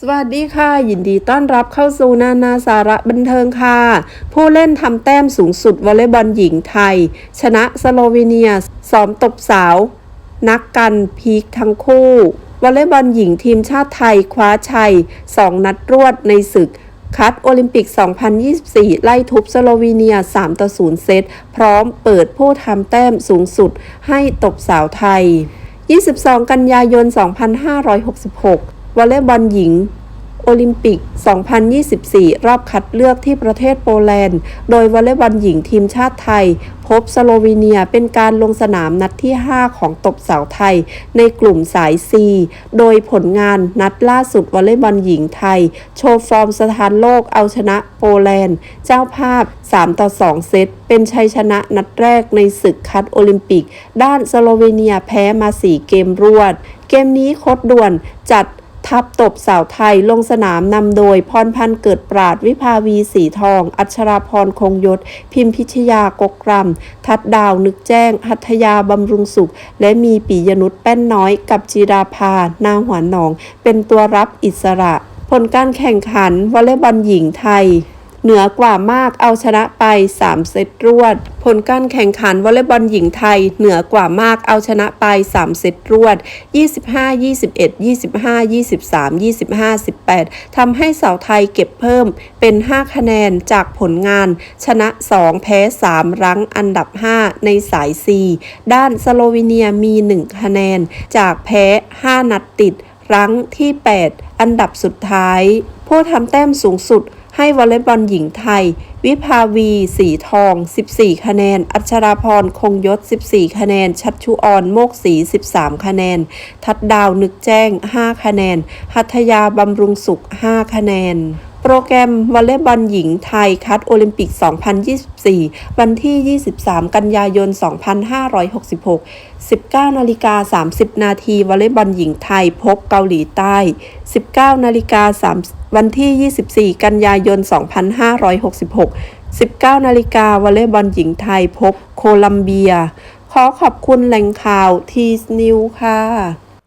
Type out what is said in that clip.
สวัสดีค่ะ ยินดีต้อนรับเข้าสู่นานาสาระบันเทิงค่ะ ผู้เล่นทำแต้มสูงสุดวอลเลย์บอลหญิงไทย ชนะสโลวีเนียซ้อมตบสาว นักกันพีคทั้งคู่วอลเลย์บอลหญิงทีมชาติไทยคว้าชัย 2 นัดรวดในศึกคัดโอลิมปิก 2024 ไล่ทุบสโลวีเนีย 3 ต่อ 0 เซต พร้อมเปิดผู้ทำแต้มสูงสุดให้ตบสาวไทย 22 กันยายน 2566 วอลเลย์บอลหญิง โอลิมปิก 2024 รอบคัดเลือกที่ประเทศโปแลนด์ โดยวอลเลย์บอลหญิงทีมชาติไทย พบสโลวีเนียเป็นการลงสนามนัดที่ 5 ของตบสาวไทย ในกลุ่มสาย C โดยผลงานนัดล่าสุดวอลเลย์บอลหญิงไทย โชว์ฟอร์มสถานโลกเอาชนะโปแลนด์ เจ้าภาพ 3 ต่อ 2 เซตเป็นชัยชนะนัดแรกในศึกคัดโอลิมปิก ด้านสโลวีเนียแพ้มา 4 เกมรวด เกมนี้โคดด่วนจัด ทัพตบสาวไทยลงสนามนำโดยพรพันธ์เกิดปราดวิภาวีสีทอง อัชราพรคงยศ พิมพิชยากกรำทัดดาวนึกแจ้ง หัทยาบำรุงสุข และมีปียนุษย์แป้นน้อยกับจีราภา นางหวานหนอง เป็นตัวรับอิสระ ผลการแข่งขันวอลเลย์บอลหญิงไทย เหนือกว่ามากเอาชนะไป 3 เซตรวด ผลการแข่งขันวอลเลย์บอลหญิงไทย เหนือกว่ามากเอาชนะไป 3 เซตรวด 25 21 25 23 25 18ทำให้สาวไทยเก็บเพิ่มเป็น 5 คะแนนจากผลงาน ชนะ 2 แพ้ 3 รั้งอันดับ 5 ในสาย C ด้านสโลวีเนียมี 1 คะแนน จากแพ้ 5 นัดติด รั้งที่ 8 อันดับสุดท้าย ผู้ทำแต้มสูงสุด ให้วอลเลย์บอลหญิงไทย วิภาวี สีทอง 14 คะแนน อัชราพร คงยศ 14 คะแนน ชัดชุออน โมกศรี13 คะแนน ทัดดาวนึกแจ้ง 5 คะแนน หัทยาบำรุงสุข 5 คะแนน โปรแกรมวอลเลย์บอลหญิงไทยคัดโอลิมปิก 2024 วันที่ 23 กันยายน 2566 19นาฬิกา30 นาทีวอลเลย์บอลหญิงไทยพบเกาหลีใต้ 19นาฬิกา3วันที่ 24 กันยายน 2566 19นาฬิกาวอลเลย์บอลหญิงไทยพบโคลัมเบีย ขอขอบคุณแหล่งข่าวทีสนิวค่ะ